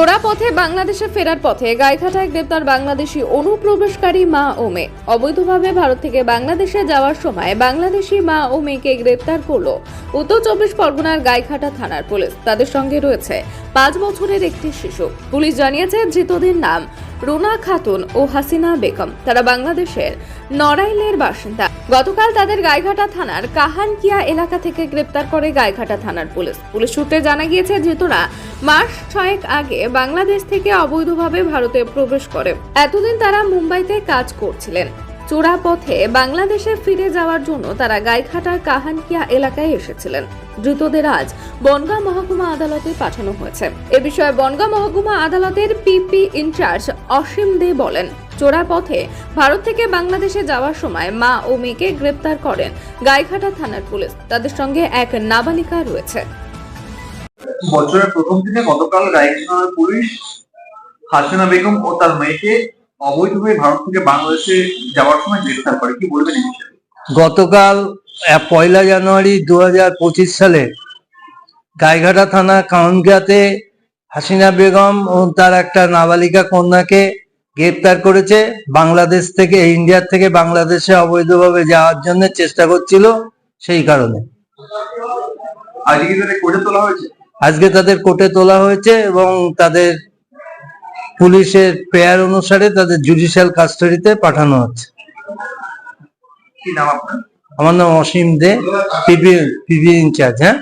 চোরা পথে বাংলাদেশে ফেরার পথে গাইঘাটায় গ্রেপ্তার বাংলাদেশি অনুপ্রবেশকারী মা ও মেয়ে। অবৈধভাবে ভারত থেকে বাংলাদেশে যাওয়ার সময় বাংলাদেশি মা ও মেয়েকে গ্রেপ্তার করল উত্তর চব্বিশ পরগনার গাইঘাটা থানার পুলিশ। তাদের সঙ্গে রয়েছে পাঁচ বছরের একটি শিশু। পুলিশ জানিয়েছে ধৃতদের নাম রুনা খাতুন ও হাসিনা বেগম। তারা বাংলাদেশের নড়াইলের বাসিন্দা। গতকাল তাদের গাইঘাটা থানার কাহানকিয়া এলাকা থেকে গ্রেপ্তার করে গাইঘাটা থানার পুলিশ। পুলিশ সূত্রে জানা গিয়েছে ধৃতরা মাস ছয়েক আগে বাংলাদেশ থেকে অবৈধভাবে ভারতে প্রবেশ করে। এতদিন তারা মুম্বাইতে কাজ করছিলেন। চোরা পথে বাংলাদেশে ফিরে যাওয়ার জন্য তারা গাইঘাটার কাহানকিয়া এলাকায় এসেছিলেন। ধৃতদের আজ বনগাঁ মহকুমা আদালতে পাঠানো হয়েছে। এ বিষয়ে বনগাঁ মহকুমা আদালতের পিপি ইনচার্জ অসীম দে বলেন চোরা পথে ভারত থেকে বাংলাদেশে যাওয়ার সময় মা ও মেয়েকে গ্রেপ্তার করেন গাইঘাটা থানার পুলিশ। তাদের সঙ্গে এক নাবালিকা রয়েছে। বছরের প্রথম দিনে গতকাল রায়গঞ্জ পুলিশ হাসিনা বেগম ও তার মেয়েকে অবৈধভাবে ভারত থেকে বাংলাদেশে যাওয়ার সময় গ্রেফতার করে কি বলবেন এই বিষয়ে? গতকাল পয়লা জানুয়ারি দু পঁচিশ সালে গাইঘাটা থানা কাউনগাতে হাসিনা বেগম ও তার একটা নাবালিকা কন্যাকে গ্রেপ্তার করেছে। বাংলাদেশ থেকে ইন্ডিয়ার থেকে বাংলাদেশে অবৈধভাবে যাওয়ার জন্য চেষ্টা করছিল সেই কারণে। আজকে তাদের কোর্টে তোলা হয়েছে? আজকে তাদের কোর্টে তোলা হয়েছে এবং তাদের পুলিশের প্রেয়ার অনুসারে তাদের জুডিশিয়াল কাস্টাডিতে পাঠানো হচ্ছে। আমার নাম Asim De PB PB incharge হ্যাঁ?